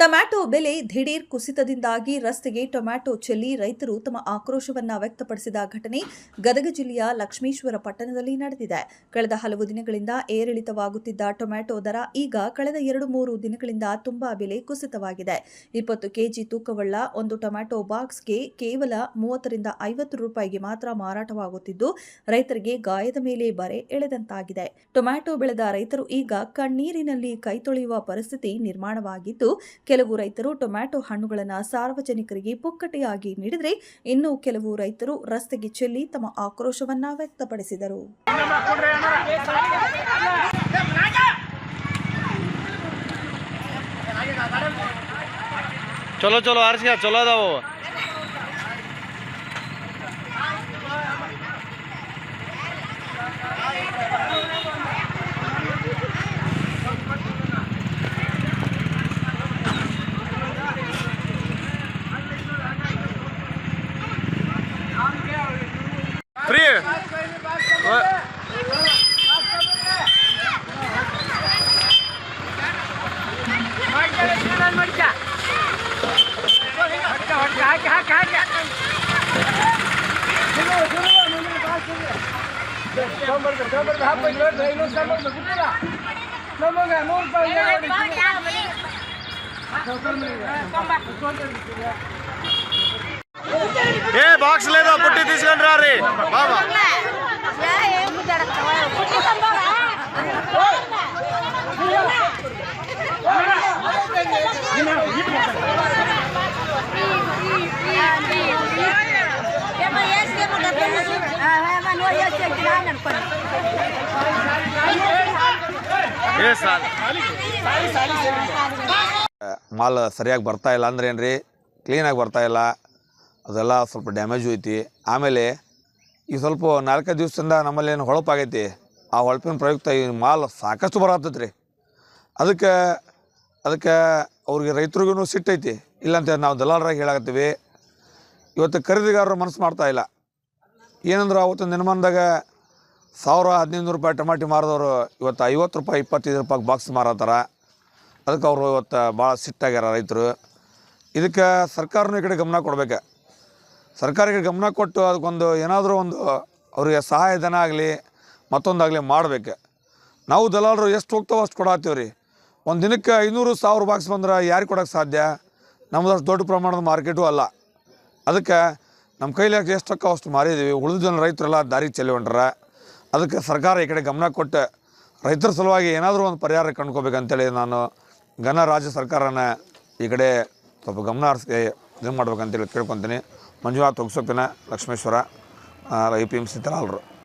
Tomato ಬೆಲೆ ದಿಢೀರ್ ಕುಸಿತದಿಂದಾಗಿ ರಸ್ತೆಗೆ ಟೊಮ್ಯಾಟೊ ಚೆಲ್ಲಿ ರೈತರು ತಮ್ಮ ಆಕ್ರೋಶವನ್ನು ವ್ಯಕ್ತಪಡಿಸಿದ ಘಟನೆ ಗದಗ ಜಿಲ್ಲೆಯ ಲಕ್ಷ್ಮೀಶ್ವರ ಪಟ್ಟಣದಲ್ಲಿ ನಡೆದಿದೆ. ಕಳೆದ ಹಲವು ದಿನಗಳಿಂದ ಏರಿಳಿತವಾಗುತ್ತಿದ್ದ ಟೊಮ್ಯಾಟೊ ದರ ಈಗ ಕಳೆದ ಎರಡು ಮೂರು ದಿನಗಳಿಂದ ತುಂಬಾ ಬೆಲೆ ಕುಸಿತವಾಗಿದೆ. ಇಪ್ಪತ್ತು ಕೆಜಿ ತೂಕವುಳ್ಳ ಒಂದು ಟೊಮ್ಯಾಟೊ ಬಾಕ್ಸ್ಗೆ ಕೇವಲ ಮೂವತ್ತರಿಂದ ಐವತ್ತು ರೂಪಾಯಿಗೆ ಮಾತ್ರ ಮಾರಾಟವಾಗುತ್ತಿದ್ದು, ರೈತರಿಗೆ ಗಾಯದ ಮೇಲೆ ಬರೆ ಎಳೆದಂತಾಗಿದೆ. ಟೊಮ್ಯಾಟೊ ಬೆಳೆದ ರೈತರು ಈಗ ಕಣ್ಣೀರಿನಲ್ಲಿ ಕೈ ತೊಳೆಯುವ ಪರಿಸ್ಥಿತಿ ನಿರ್ಮಾಣವಾಗಿದ್ದು ಕೆಲವು ರೈತರು ಟೊಮ್ಯಾಟೊ ಹಣ್ಣುಗಳನ್ನು ಸಾರ್ವಜನಿಕರಿಗೆ ಪುಕ್ಕಟೆಯಾಗಿ ನೀಡಿದರೆ ಇನ್ನು ಕೆಲವು ರೈತರು ರಸ್ತೆಗೆ ಚೆಲ್ಲಿ ತಮ್ಮ ಆಕ್ರೋಶವನ್ನ ವ್ಯಕ್ತಪಡಿಸಿದರು. ಚಲೋ ಚಲೋ, ಆರಿಸ್ಕ, ಚಲೋ ಅದಾವು. ಫ್ರೀ ఏ బాక్స్ లేదా పుట్టి తీసుకొని రారి బాబా ఏ సార్ ಮಾಲ್ ಸರಿಯಾಗಿ ಬರ್ತಾ ಇಲ್ಲ ಅಂದ್ರೆ ಏನು ರೀ ಕ್ಲೀನಾಗಿ ಬರ್ತಾ ಇಲ್ಲ ಅದೆಲ್ಲ ಸ್ವಲ್ಪ ಡ್ಯಾಮೇಜ್ ಐತಿ ಆಮೇಲೆ ಈ ಸ್ವಲ್ಪ ನಾಲ್ಕೈದು ದಿವಸದಿಂದ ನಮ್ಮಲ್ಲಿ ಏನು ಹೊಳಪಾಗೈತಿ, ಆ ಹೊಳಪಿನ ಪ್ರಯುಕ್ತ ಈ ಮಾಲ್ ಸಾಕಷ್ಟು ಬರತ್ತೈತಿ ರೀ ಅದಕ್ಕೆ ಅದಕ್ಕೆ ಅವ್ರಿಗೆ ರೈತರಿಗೂ ಸಿಟ್ಟೈತಿ. ಇಲ್ಲಂತ ನಾವು ದಲಾಲರಾಗಿ ಹೇಳಾಕತ್ತೀವಿ, ಇವತ್ತು ಖರೀದಿಗಾರರು ಮನಸ್ಸು ಮಾಡ್ತಾ ಇಲ್ಲ. ಏನಂದ್ರೆ ಅವತ್ತು ದಿನಮಾನದಾಗ ಸಾವಿರ ಹದಿನೈದು ರೂಪಾಯಿ ಟಮಾಟಿ ಮಾರಿದವರು ಇವತ್ತು ಐವತ್ತು ರೂಪಾಯಿ, ಇಪ್ಪತ್ತೈದು ರೂಪಾಯಿ ಬಾಕ್ಸ್ ಮಾರತ್ತಾರ ಅದಕ್ಕೆ ಅವರು ಇವತ್ತು ಭಾಳ ಸಿಟ್ಟಾಗ್ಯಾರ ರೈತರು. ಇದಕ್ಕೆ ಸರ್ಕಾರನೂ ಈ ಕಡೆ ಗಮನ ಕೊಡ್ಬೇಕು. ಸರ್ಕಾರಕ್ಕೆ ಗಮನ ಕೊಟ್ಟು ಅದಕ್ಕೊಂದು ಏನಾದರೂ ಒಂದು ಅವರಿಗೆ ಸಹಾಯಧನ ಆಗಲಿ, ಮತ್ತೊಂದಾಗಲಿ ಮಾಡಬೇಕು. ನಾವು ದಲಾಲರು ಎಷ್ಟು ಹೋಗ್ತಾವೋ ಅಷ್ಟು ಕೊಡಾತೀವಿ ರೀ. ಒಂದು ದಿನಕ್ಕೆ ಐನೂರು ಸಾವಿರ ಬಾಕ್ಸ್ ಬಂದ್ರೆ ಯಾರಿಗೆ ಕೊಡೋಕ್ಕೆ ಸಾಧ್ಯ? ನಮ್ಮದು ಅಷ್ಟು ದೊಡ್ಡ ಪ್ರಮಾಣದ ಮಾರ್ಕೆಟು ಅಲ್ಲ. ಅದಕ್ಕೆ ನಮ್ಮ ಕೈಲಿ ಎಷ್ಟು ಅಕ್ಕ ಅಷ್ಟು ಮಾರಿದ್ದೀವಿ ಉಳಿದ ಜನ ರೈತರೆಲ್ಲ ದಾರಿ ಚೆಲ್ಲಿ ಅದಕ್ಕೆ ಸರ್ಕಾರ ಈ ಕಡೆ ಗಮನ ಕೊಟ್ಟು ರೈತರ ಸಲುವಾಗಿ ಏನಾದರೂ ಒಂದು ಪರಿಹಾರ ಕಂಡ್ಕೋಬೇಕಂತೇಳಿ ನಾನು ಘನ ರಾಜ್ಯ ಸರ್ಕಾರನ ಈ ಕಡೆ ಸ್ವಲ್ಪ ಗಮನ ಹರಿಸಿ ಇದು ಮಾಡ್ಬೇಕಂತೇಳಿ ಕೇಳ್ಕೊತೀನಿ. ಮಂಜುನಾಥ್ ತೊಗ್ಸೋಕಿನ ಲಕ್ಷ್ಮೇಶ್ವರ ಐ ಪಿ ಸಿ